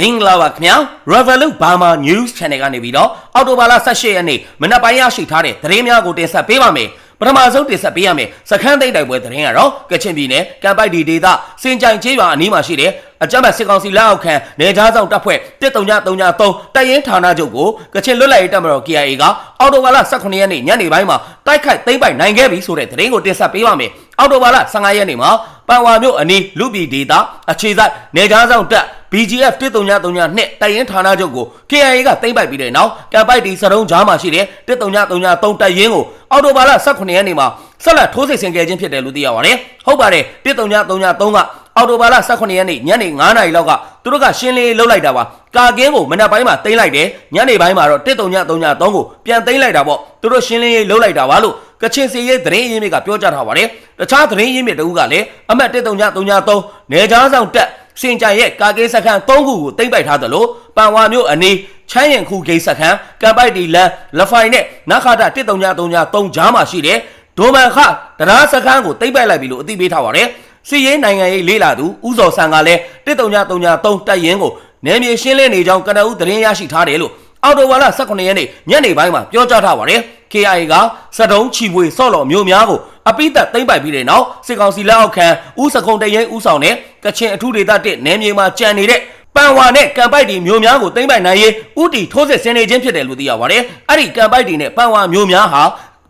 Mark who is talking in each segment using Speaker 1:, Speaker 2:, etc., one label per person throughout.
Speaker 1: မင်္ဂလာပါခင်ဗျာ Revolut Burma News Channel ကနေပြီးတော့အော်တိုဘာလ18ရက်နေ့မနက်ပိုင်းရရှိထားတဲ့သတင်းများကိုတင်ဆက်ပေးပါမယ်ပထမဆုံးတင်ဆက်ပေးရမယ်စခန်းသိမ်းတိုက်ပွဲသတင်းကတော့ကချင်ပြည်နယ်ကံပိုက်ဒီဒေသစင်ကြိုင်ကျေးရွာအနီးမှာရှိတဲ့အကြမ်းဖက်စစ်ကောင်စီလက်အောက်ခံနေသားဆောင်တပ်ဖွဲ့13333တပ်ရင်းဌာနချုပ်ကိုကချင်လွတ်လပ်ရေးတပ်မတော် KIA ကအော်တိုဘာလ18ရက်နေ့ညနေပိုင်းမှာတိုက်ခိုက်သိမ်းပိုက်နိုင်ခဲ့ပြီဆိုတဲ့သတင်းကိုတင်ဆက်ပေးပါမယ်အော်တိုဘာလ15ရက်နေ့မှာပန်ဝါမြို့အနီးလူပြည်ဒေသအခြေစိုက်နေသားဆောင်တပ် BGF 13932တိုက်ရင်ဌာနချုပ်ကို KIA ကသိမ်းပိုက်ပြီးတဲ့နောက်ကံပိုက်တီစရုံးကြားမှာရှိတဲ့13933တိုက်ရင်ကိုအော်တိုဘာလ18ရက်နေ့မှာဆက်လက်ထိုးစစ်ဆင်ခဲ့ခြင်းဖြစ်တယ်လို့သိရပါတယ်။ဟုတ်ပါတယ်13933ကအော်တိုဘာလ18ရက်နေ့ညနေ9:00နာရီလောက်ကသူတို့ကရှင်းလင်းရေးလုပ်လိုက်တာပါ။ကာကင်းကိုမနက်ပိုင်းမှာသိမ်းလိုက်တယ်ညနေပိုင်းမှာတော့13933ကိုပြန်သိမ်းလိုက်တာပေါ့။သူတို့ရှင်းလင်းရေးလုပ်လိုက်တာပါလို့ကချင်စီရဲ့သတင်းရင်းမြစ်ကပြောကြားထားပါတယ်။တခြားသတင်းရင်းမြစ်တဦးကလည်းအမတ်13933နေကြားဆောင်တက် စင်ကြံရဲ့ကာကင်းစခန်း၃ခုကိုတိမ့်ပိုက်ထားသလိုပန်ဝါမြို့အနီးချမ်းရင်ခုဂိတ်စခန်းကံပိုက်တီလန်လဖိုင်နဲ့နခတာ13933ကြားမှာရှိတဲ့ဒိုမန်ခတရားစခန်းကိုတိမ့်ပိုက်လိုက်ပြီလို့အသိပေးထားပါတယ်စီရေးနိုင်ငံရေးလေးလာသူဥဇော်ဆန်ကလည်း13933တက်ရင်ကိုနယ်မြေရှင်းလင်းနေကြောင်းကနအူးသတင်းရရှိထားတယ်လို့အော်တိုဝါလာ18ရက်နေ့ညနေပိုင်းမှာပြောကြားထားပါတယ် KIA ကစတုံးချီပွေဆော့လော်မျိုးများကို အပိသက်သိမ့်ပိုက်ပြီးတဲ့နောက်စစ်ကောင်စီလက်အောက်ခံဦးစကုံတရင်ဦးဆောင်တဲ့ကချင်အထူးဒေသတစ်နယ်မြေမှာကြံနေတဲ့ပန်ဝါနဲ့ကံပိုက်တီမျိုးများကိုသိမ့်ပိုက်နိုင်ရေးဥတီထိုးစစ်ဆင်နေခြင်းဖြစ်တယ်လို့သိရပါတယ်။အဲ့ဒီကံပိုက်တီနဲ့ပန်ဝါမျိုးများဟာ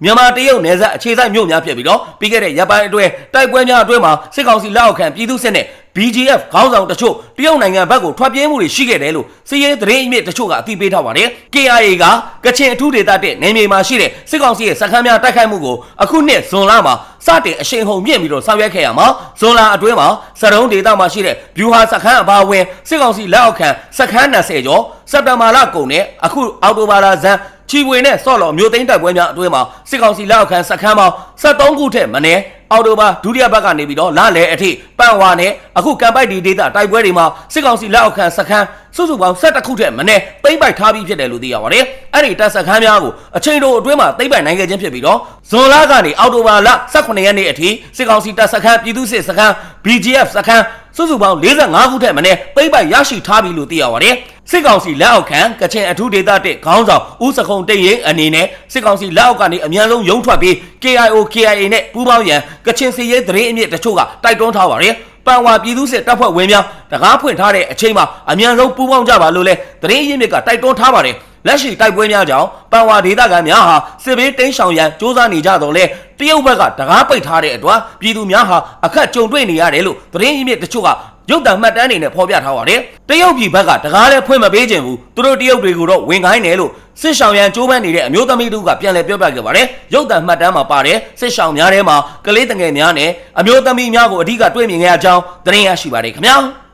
Speaker 1: မြန်မာတရုတ်နယ်စပ်အခြေစိုက်မြို့များဖြစ်ပြီးတော့ပြီးခဲ့တဲ့ရပ်ပိုင်းအတွင်းတိုက်ပွဲများအတွင်းမှာစစ်ကောင်စီလက်အောက်ခံပြည်သူစစ်နဲ့ BGF ခေါင်းဆောင်တချို့တရုတ်နိုင်ငံဘက်ကိုထွက်ပြေးမှုတွေရှိခဲ့တယ်လို့စီးရဲသတင်းအမြင့်တချို့ကအသိပေးထားပါတယ်။ KIA ကကချင်အထူးဒေသတဲ့နယ်မြေမှာရှိတဲ့စစ်ကောင်စီရဲ့စခန်းများတိုက်ခိုက်မှုကိုအခုနှစ်ဇွန်လမှာစတင်အရှိန်ဟုန်မြင့်ပြီးတော့ဆောင်ရွက်ခဲ့ရမှာဇွန်လအတွင်းမှာစရုံးဒေသမှာရှိတဲ့ဗျူဟာစခန်းအပါအဝင်စစ်ကောင်စီလက်အောက်ခံစခန်း20ကျော်စက်တဘာလကုန်နဲ့အခုအောက်တိုဘာလဇန် ချီပွေနဲ့ဆော့လော်မျိုးသိန်းတိုက်ပွဲများအတွင်းမှာစစ်ကောင်စီလက်အောက်ခံစခန်းပေါင်း73ခုထက်မနည်းအော်တိုဘာဒုတိယဘက်ကနေပြီးတော့လာလေအထိပန့်ဝါနဲ့အခုကံပိုက်ဒီဒေတာတိုက်ပွဲတွေမှာစစ်ကောင်စီလက်အောက်ခံစခန်းစုစုပေါင်း17ခုထက်မနည်းသိမ့်ပိုက်ထားပြီးဖြစ်တယ်လို့သိရပါတယ်။အဲ့ဒီတပ်စခန်းများကိုအချိန်တိုအတွင်းမှာသိမ့်ပိုက်နိုင်ခဲ့ခြင်းဖြစ်ပြီးတော့ဇွန်လကနေအော်တိုဘာလ18ရက်နေ့အထိစစ်ကောင်စီတပ်စခန်းပြည်သူ့စစ်စခန်း BGF စခန်း စုစုပေါင်း45ခုထက်မနည်းသိမ့်ပိုက်ရရှိထားပြီလို့သိရပါတယ်။စစ်ကောင်စီလက်အောက်ခံကချင်အထူးဒေသတစ်ခေါင်းဆောင်ဦးစခုံတိတ်ရင်အနေနဲ့စစ်ကောင်စီလက်အောက်ကနေအမြန်ဆုံးရုံးထွက်ပြီး KIO KIA နဲ့ပူးပေါင်းရန်ကချင်စီရေးသတင်းအမြင့်တချို့ကတိုက်တွန်းထားပါတယ်။ပန်ဝါပြည်သူစစ်တပ်ဖွဲ့ဝင်များတကားဖွင့်ထားတဲ့အချိန်မှာအမြန်ဆုံးပူးပေါင်းကြပါလို့လဲသတင်းရင်းမြစ်ကတိုက်တွန်းထားပါတယ်။ လက်ရှိတိုက်ပွဲများကြောင့်ပန်ဝါဒေသခံများဟာစစ်ဘေးတင်းရှောင်ရန်စ조사နေကြတော့လဲတရုတ်ဘက်ကတကားပိတ်ထားတဲ့အတွက်ပြည်သူများဟာအခက်ကြုံတွေ့နေရတယ်လို့သတင်းရင်းမြစ်တချို့ကရုပ်တံမှတ်တမ်းတွေနဲ့ဖော်ပြထားပါတယ်။တရုတ်ပြည်ဘက်ကတကားလည်းဖွင့်မပေးခြင်းဘူး။သူတို့တရုတ်တွေကိုတော့ဝင်ခိုင်းတယ်လို့စစ်ဆောင်ရန်ကြိုးပမ်းနေတဲ့အမျိုးသမီးတို့ကပြန်လည်ပြောပြခဲ့ပါတယ်။ရုပ်တံမှတ်တမ်းမှာပါတယ်စစ်ဆောင်များထဲမှာကလေးတငယ်များနဲ့အမျိုးသမီးများကိုအဓိကတွေ့မြင်ခဲ့ရကြောင်းသတင်းရရှိပါတယ်ခင်ဗျာ။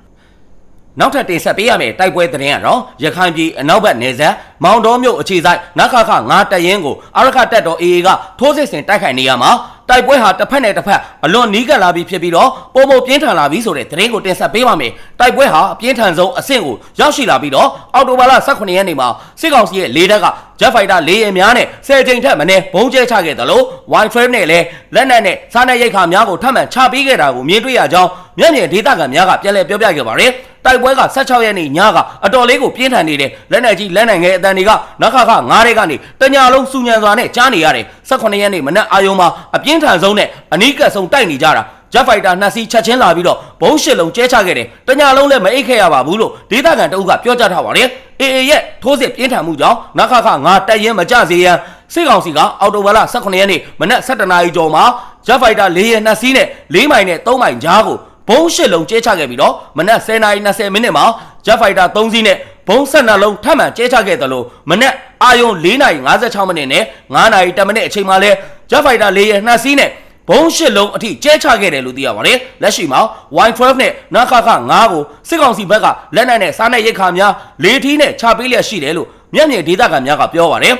Speaker 1: နောက်ထပ်တင်ဆက်ပေးရမယ့်တိုက်ပွဲသတင်းကတော့ရခိုင်ပြည်အနောက်ဘက်နယ်စပ်မောင်တော်မြို့အခြေစိုက်နခခငါတရင်ကိုအရခတက်တော် AA ကထိုးစစ်ဆင်တိုက်ခိုက်နေရမှာတိုက်ပွဲဟာတစ်ဖက်နဲ့တစ်ဖက်အလွန်နီးကပ်လာပြီဖြစ်ပြီးတော့ပုံပုံပြင်းထန်လာပြီဆိုတဲ့သတင်းကိုတင်ဆက်ပေးပါမယ်တိုက်ပွဲဟာအပြင်းထန်ဆုံးအဆင့်ကိုရောက်ရှိလာပြီးတော့အော်တိုဘာလ18ရက်နေ့မှာစစ်ကောင်စီရဲ့လေတပ်က Jet Fighter လေယာဉ်များနဲ့ဆယ်ကြိမ်ထက်မနည်းဘုံကျဲချခဲ့တယ်လို့ Wi-Fi နဲ့လည်းလက်နက်နဲ့စားနပ်ရိက္ခာများကိုထပ်မံချပေးခဲ့တာကိုမြင်တွေ့ရကြောင်းမျက်မြင်ဒေသခံများကပြန်လည်ပြောပြခဲ့ပါတယ်တိုက်ပွဲက16ရက်နေ့ညကအတော်လေးကိုပြင်းထန်နေတယ်လက်နက်ကြီးလက်နက်ငယ်အတန်တွေကနခခ9ရဲကနေတညာလုံးစူညံစွာနဲ့ကြားနေရတယ်18ရက်နေ့မနက်အာယုံမှာအပြင်းထန်ဆုံးနဲ့အနီးကပ်ဆုံးတိုက်နေကြတာဂျက်ဖိုက်တာနှစ်စီးချက်ချင်းလာပြီးတော့ဘုံရှစ်လုံးကျဲချခဲ့တယ်။တညာလုံးလည်းမအိတ်ခဲ့ရပါဘူးလို့ဒေသခံတအုပ်ကပြောကြားထားပါတယ်။ AA ရဲ့ထိုးစစ်ပြင်းထန်မှုကြောင့်နခခငါတက်ရင်မကြစေရန်စစ်ကောင်စီကအော်တိုဘာလ18ရက်နေ့မနက်7:00နာရီကျော်မှာဂျက်ဖိုက်တာ၄ရဲနှစ်စီးနဲ့၄မိုင်နဲ့3မိုင်ကြားကိုဘုံရှစ်လုံးကျဲချခဲ့ပြီးတော့မနက်10:20မိနစ်မှာဂျက်ဖိုက်တာ3စီးနဲ့ဘုံဆက်နှလုံးထပ်မံကျဲချခဲ့တယ်လို့မနက်အာယုံ4:56မိနစ်နဲ့9:10မိနစ်အချိန်မှာလဲ ဂျက်ဖိုက်တာ၄ရဲနှစ်စီးနဲ့ဘုံရှစ်လုံးအထိကျဲချခဲ့တယ်လို့သိရပါတယ်လက်ရှိမှာ Y12 နဲ့နခခ9ကိုစစ်ကောင်စီဘက်ကလက်နက်နဲ့စားနပ်ရိက္ခာများလေးထီးနဲ့ချပေးလျက်ရှိတယ်လို့မျက်မြင်ဒေသခံများကပြောပါတယ်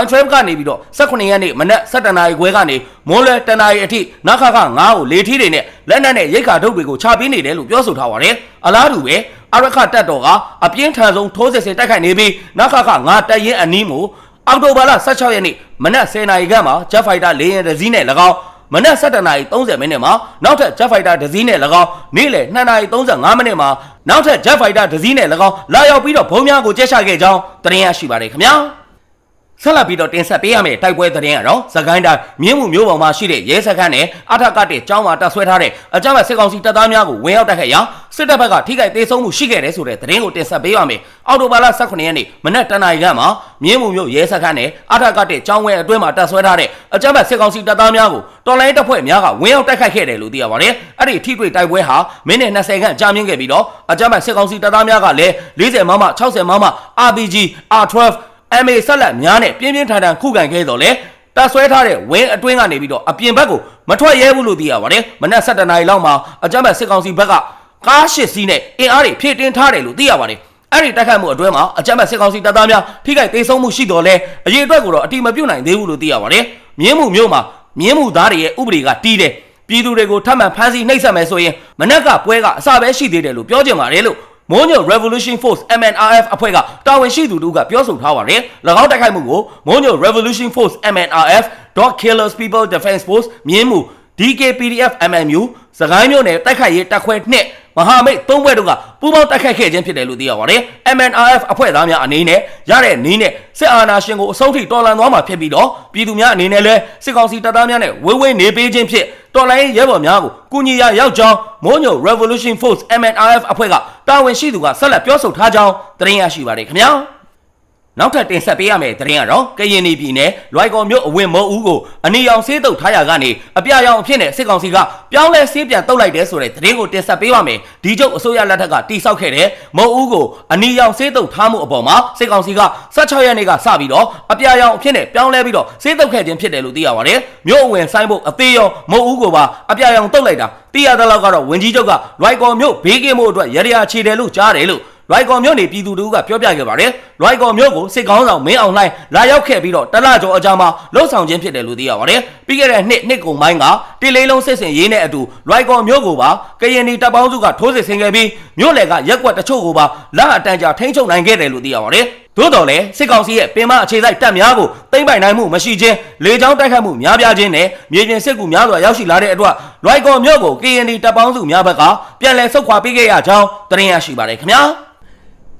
Speaker 1: Y12 ကနေပြီးတော့18ရက်နေ့မနက်7:00နာရီခွဲကနေမိုးလဲ10:00နာရီအထိနခခ9ကိုလေးထီးတွေနဲ့လက်နက်နဲ့ရိက္ခာထုတ်တွေကိုချပေးနေတယ်လို့ပြောဆိုထားပါတယ်အလားတူပဲအရခတက်တော်ကအပြင်းထန်ဆုံးထိုးစစ်ဆင်တိုက်ခိုက်နေပြီးနခခ9တက်ရင်အနီးမို့ အောက်တိုဘာလ16ရက်နေ့မနက်10:00နာရီခန့်မှာ Jet Fighter လေယာဉ်တစ်စီးနဲ့၎င်းမနက်7:30မိနစ်မှာနောက်ထပ် Jet Fighter တစ်စီးနဲ့၎င်းနေ့လယ်2:35မိနစ်မှာနောက်ထပ် Jet Fighter တစ်စီးနဲ့၎င်းလာရောက်ပြီးတော့ဘုံများကိုကျက်ချခဲ့ကြောင်းသတင်းရရှိပါတယ်ခင်ဗျာ ဆက်လက်ပြီးတော့တင်ဆက်ပေးရမယ့်တိုက်ပွဲသတင်းကတော့သခိုင်းတိုင်းမြင်းမှုမျိုးပေါ်မှာရှိတဲ့ရဲစခန်းနဲ့အထက်ကတဲ့ကျောင်းမှာတပ်ဆွဲထားတဲ့အကြမ်းဖက်စစ်ကောင်စီတပ်သားများကိုဝင်ရောက်တိုက်ခိုက်ရာစစ်တပ်ဘက်ကထိခိုက်ဒေဆုံးမှုရှိခဲ့တယ်ဆိုတဲ့သတင်းကိုတင်ဆက်ပေးရမယ်။အော်တိုဘာလ18ရက်နေ့မနက်တနာရီခန့်မှာမြင်းမှုမျိုးရဲစခန်းနဲ့အထက်ကတဲ့ကျောင်းဝဲအတွင်းမှာတပ်ဆွဲထားတဲ့အကြမ်းဖက်စစ်ကောင်စီတပ်သားများကိုတော်လိုင်းတပ်ဖွဲ့များကဝင်ရောက်တိုက်ခိုက်ခဲ့တယ်လို့သိရပါတယ်။အဲ့ဒီထိတွေ့တိုက်ပွဲဟာမိနစ်20ခန့်ကြာမြင့်ခဲ့ပြီးတော့အကြမ်းဖက်စစ်ကောင်စီတပ်သားများကလည်း40မမ60မမ RPG R12 MA ဆက်လက်များနဲ့ပြင်းပြင်းထန်ထန်ခုခံခဲ့တော်လဲတပ်ဆွဲထားတဲ့ဝင်းအတွင်းကနေပြီးတော့အပြင်ဘက်ကိုမထွက်ရဲဘူးလို့သိရပါတယ်မနက်7:00နာရီလောက်မှာအကြမ်းဖက်စစ်ကောင်စီဘက်ကကားရှစ်စီးနဲ့အင်အားတွေဖြည့်တင်းထားတယ်လို့သိရပါတယ်အဲ့ဒီတိုက်ခိုက်မှုအတွင်းမှာအကြမ်းဖက်စစ်ကောင်စီတပ်သားများထိခိုက်ဒေဆုံးမှုရှိတော်လဲအရေးအတွက်ကိုတော့အတိမပြုတ်နိုင်သေးဘူးလို့သိရပါတယ်မြင်းမှုမျိုးမှာမြင်းမှုသားတွေရဲ့ဥပဒေကတီးတယ်ပြည်သူတွေကိုထပ်မံဖမ်းဆီးနှိပ်စက်မယ်ဆိုရင်မနက်ကပွဲကအစပဲရှိသေးတယ်လို့ပြောကြင်ပါတယ်လို့ မိုးညို Revolution Force MNRF အဖွဲ့ကတာဝန်ရှိသူတို့ကပြောဆိုထားပါတယ်။၎င်းတိုက်ခိုက်မှုကိုမိုးညို Revolution Force MNRF Dog Killers People Defense Force မြင်းမှု DKPDF MMU စကိုင်းမြို့နယ်တိုက်ခိုက်ရေးတပ်ခွဲနှစ်မဟာမိတ်သုံးဘွဲ့တို့ကပူးပေါင်းတိုက်ခိုက်ခဲ့ခြင်းဖြစ်တယ်လို့သိရပါတယ်။ MNRF အဖွဲ့သားများအနေနဲ့ရတဲ့နည်းနဲ့စစ်အာဏာရှင်ကိုအဆုံးထိတော်လှန်သွားမှာဖြစ်ပြီးတော့ပြည်သူများအနေနဲ့လည်းစစ်ကောင်စီတပ်သားများနဲ့ဝေးဝေးနေပေးခြင်းဖြစ် တော်လှန်ရေးရဲဘော်များကိုကုညီရရောက်ကြောင်းမိုးညို Revolution Force MNRF အဖွဲ့ကတာဝန်ရှိသူကဆက်လက်ပြောဆိုထားကြောင်းသတင်းရရှိပါတယ်ခင်ဗျာ။ နောက်ထပ်တင်ဆက်ပေးရမယ့်သတင်းကတော့ကရင်ပြည်နယ်လွိုက်ကော်မြို့အဝင်မိုးဦးကိုအနီရောင်ဆေးတုပ်ထားရကနေအပြရောင်အဖြစ်နဲ့စစ်ကောင်စီကပြောင်းလဲဆေးပြန်တုပ်လိုက်တယ်ဆိုတဲ့သတင်းကိုတင်ဆက်ပေးပါမယ်။ဒီကျုပ်အစိုးရလက်ထက်ကတိဆောက်ခဲ့တဲ့မိုးဦးကိုအနီရောင်ဆေးတုပ်ထားမှုအပေါ်မှာစစ်ကောင်စီက16ရက်နေ့ကစပြီးတော့အပြရောင်အဖြစ်နဲ့ပြောင်းလဲပြီးတော့ဆေးတုပ်ခဲ့ခြင်းဖြစ်တယ်လို့သိရပါတယ်။မြို့အဝင်ဆိုင်ဖို့အသေးရောမိုးဦးကိုပါအပြရောင်တုပ်လိုက်တာသိရတဲ့လောက်ကတော့ဝင်ကြီးချုပ်ကလွိုက်ကော်မြို့ဘေးကင်းမှုအတွက်ရရချေတယ်လို့ကြားတယ်လို့ လွိုက်ကော်မြို့နေပြည်သူတို့ကပြောပြခဲ့ပါတယ်။လွိုက်ကော်မြို့ကိုစစ်ကောင်းဆောင်မင်းအောင်လှိုင်းလာရောက်ခဲ့ပြီးတော့တလကျော်အကြာမှာလှုပ်ဆောင်ခြင်းဖြစ်တယ်လို့သိရပါတယ်။ပြီးခဲ့တဲ့နှစ်နှစ်ကုန်ပိုင်းကတိလေးလုံးစစ်စင်ရေးနဲ့အတူလွိုက်ကော်မြို့ကိုပါကရင်နီတပ်ပေါင်းစုကထိုးစစ်ဆင်ခဲ့ပြီးမြို့လေကရက်ကွက်တချို့ကိုပါလက်အတန်းကြာထိန်းချုပ်နိုင်ခဲ့တယ်လို့သိရပါတယ်။သို့တော်လည်းစစ်ကောင်စီရဲ့ပင်မအခြေစိုက်တပ်များကိုသိမ့်ပိုင်နိုင်မှုမရှိခြင်းလေကြောင်းတိုက်ခတ်မှုများပြားခြင်းနဲ့မြေပြင်စစ်ကူများစွာရောက်ရှိလာတဲ့အတွက်လွိုက်ကော်မြို့ကို KND တပ်ပေါင်းစုများဘက်ကပြန်လည်ဆုတ်ခွာပေးခဲ့ရကြောင်းသတင်းရရှိပါတယ်ခင်ဗျာ။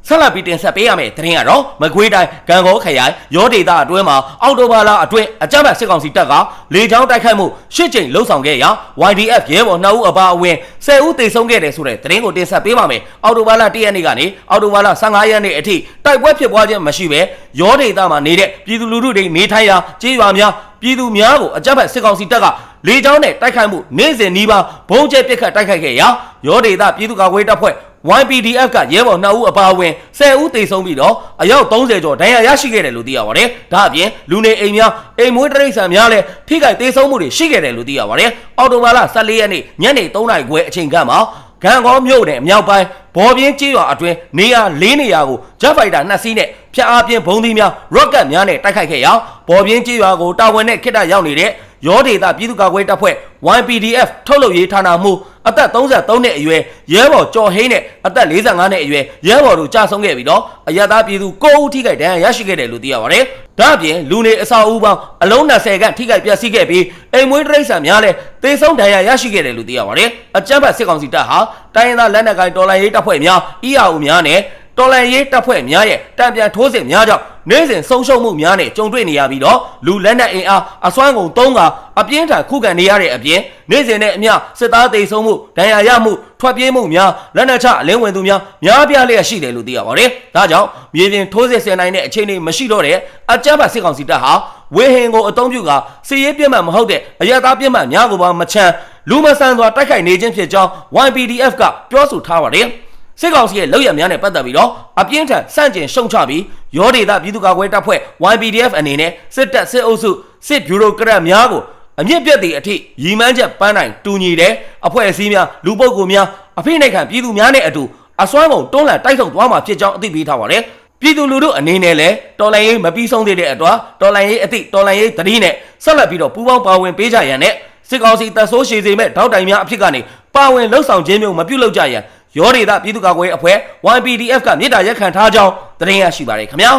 Speaker 1: ဆက်လက်ပြီးတင်ဆက်ပေးရမယ့်သတင်းကတော့မကွေးတိုင်းဂံကောခရိုင်ရောဒေတာအတွင်းမှာအော်တိုဘာလာအတွင်းအကြမ်းဖက်စစ်ကောင်စီတပ်ကလေကြောင်းတိုက်ခိုက်မှုရှစ်ကြိမ်လှုပ်ဆောင်ခဲ့ရာ YDF ရဲဘော်2ဦးအပါအဝင်10ဦးသေဆုံးခဲ့တယ်ဆိုတဲ့သတင်းကိုတင်ဆက်ပေးပါမယ်။အော်တိုဘာလာ1ရက်နေ့ကနေအော်တိုဘာလာ15ရက်နေ့အထိတိုက်ပွဲဖြစ်ပွားခြင်းမရှိဘဲရောဒေတာမှာနေတဲ့ပြည်သူလူထုတွေနေထိုင်ရာကြေးရွာများပြည်သူများကိုအကြမ်းဖက်စစ်ကောင်စီတပ်ကလေကြောင်းနဲ့တိုက်ခိုက်မှုနေ့စဉ်နီးပါးဘုံကျဲပစ်ခတ်တိုက်ခိုက်ခဲ့ရာရောဒေတာပြည်သူ့ကာကွယ်တပ်ဖွဲ့ YPDF ကရဲဘော်2ဦးအပါအဝင်10ဦးသေဆုံးပြီးတော့အယောက်30ကျော်ဒဏ်ရာရရှိခဲ့တယ်လို့သိရပါတယ်။ဒါအပြင်လူနေအိမ်များအိမ်မွေးတရိษံများလည်းထိခိုက်သေဆုံးမှုတွေရှိခဲ့တယ်လို့သိရပါတယ်။အော်တိုဘာလ14ရက်နေ့ညနေ3နာရီခွဲအချိန်ခန့်မှာဂံကောမြို့နယ်အမြောက်ပိုင်းဘော်ပြင်းကျေးရွာအတွင်းနေရာ၄နေရာကိုဂျက်ဖိုက်တာနှစ်စီးနဲ့ဖျက်အားပြင်းဘုံသီးများရော့ကတ်များနဲ့တိုက်ခိုက်ခဲ့ရာဘော်ပြင်းကျေးရွာကိုတာဝန်နဲ့ခိတ္တရောက်နေတဲ့ ရောဒေတာပြည်သူ့ကာကွယ်တပ်ဖွဲ့ YPDF ထုတ်လုပ်ရေးဌာနမှအသက်33နှစ်အရွယ်ရဲဘော်ကျော်ဟိန်းနဲ့အသက်45နှစ်အရွယ်ရဲဘော်တို့ကြာဆုံးခဲ့ပြီးတော့အရသာပြည်သူ9ဦးထိခိုက်ဒဏ်ရာရရှိခဲ့တယ်လို့သိရပါတယ်။ဒါ့အပြင်လူနေအစာအုပ်ပေါင်းအလုံး20ခန့်ထိခိုက်ပျက်စီးခဲ့ပြီးအိမ်မွေးတရိษံများလည်းသေဆုံးဒဏ်ရာရရှိခဲ့တယ်လို့သိရပါတယ်။အကြမ်းဖက်စစ်ကောင်စီတပ်ဟာတိုင်းရင်းသားလက်နက်ကိုင်တော်လှန်ရေးတပ်ဖွဲ့များ EAO များနဲ့ တော်လန်ရေးတပ်ဖွဲ့များရဲ့တံပြန်ထိုးစစ်များကြောင့်နေ့စဉ်ဆုံးရှုံးမှုများနဲ့ကြုံတွေ့နေရပြီးတော့လူလက်နက်အင်အားအစွမ်းကုန်သုံးကအပြင်းထန်ခုခံနေရတဲ့အပြင်နေ့စဉ်နဲ့အမျှစစ်သားသိမ်းဆုံးမှုဒဏ်ရာရမှုထွက်ပြေးမှုများလက်နက်ချအလင်းဝင်သူများများပြားလျက်ရှိတယ်လို့သိရပါတယ်။ဒါကြောင့်မြေပြင်ထိုးစစ်ဆင်နိုင်တဲ့အခြေအနေမရှိတော့တဲ့အကြမ်းဖက်စစ်ကောင်စီတပ်ဟာဝေဟင်ကိုအုံပြုကစီရေးပြတ်မှတ်မဟုတ်တဲ့အရသာပြတ်မှတ်များကိုပါမချမ်းလူမဆန်စွာတိုက်ခိုက်နေခြင်းဖြစ်ကြောင်း YPDF ကပြောဆိုထားပါတယ်။ စစ်ကောင်စီရဲ့လောက်ရများနဲ့ပတ်သက်ပြီးတော့အပြင်းထန်စန့်ကျင်ရှုံချပြီးရောဒေသပြည်သူ့ကာကွယ်တပ်ဖွဲ့ YPDF အနေနဲ့စစ်တပ်စစ်အုပ်စုစစ်ဗျူရိုကရက်များကိုအမြင့်ပြတ်သည့်အထိရီမန်းချက်ပန်းနိုင်တူညီတဲ့အဖွဲ့အစည်းများလူပုဂ္ဂိုလ်များအဖိနှိတ်ခံပြည်သူများနဲ့အတူအစွမ်းကုန်တွန်းလှန်တိုက်ထုတ်သွားမှာဖြစ်ကြောင်းအသိပေးထားပါတယ်ပြည်သူလူထုအနေနဲ့လည်းတော်လိုင်းရေးမပြီးဆုံးသေးတဲ့အတွက်တော်လိုင်းရေးအသည့်တော်လိုင်းရေးတတိနဲ့ဆက်လက်ပြီးတော့ပူးပေါင်းပါဝင်ပေးကြရန်နဲ့စစ်ကောင်စီတပ်ဆိုးရှည်စေမဲ့ထောက်တိုင်များအဖြစ်ကနေပါဝင်လှုပ်ဆောင်ခြင်းမျိုးမပြုလုပ်ကြရန် ရောဒေသပြည်သူ့ကာကွယ်ရေးအဖွဲ့ YPDF ကမြေတားရက်ခံထားကြောင်းသတင်းရရှိပါတယ်ခင်ဗျာ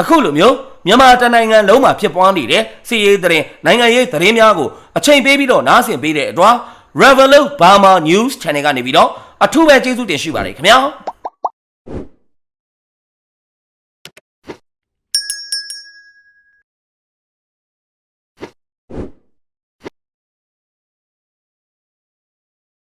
Speaker 1: အခုလိုမျိုးမြန်မာတနိုင်ငံလုံးမှာဖြစ်ပွားနေတဲ့စီးရေးသတင်းနိုင်ငံရေးသတင်းများကိုအချိန်ပေးပြီးတော့နားဆင်ပေးတဲ့အတွက် Revolut Burma News Channel ကနေပြီးတော့အထူးပဲကျေးဇူးတင်ရှိပါတယ်ခင်ဗျာ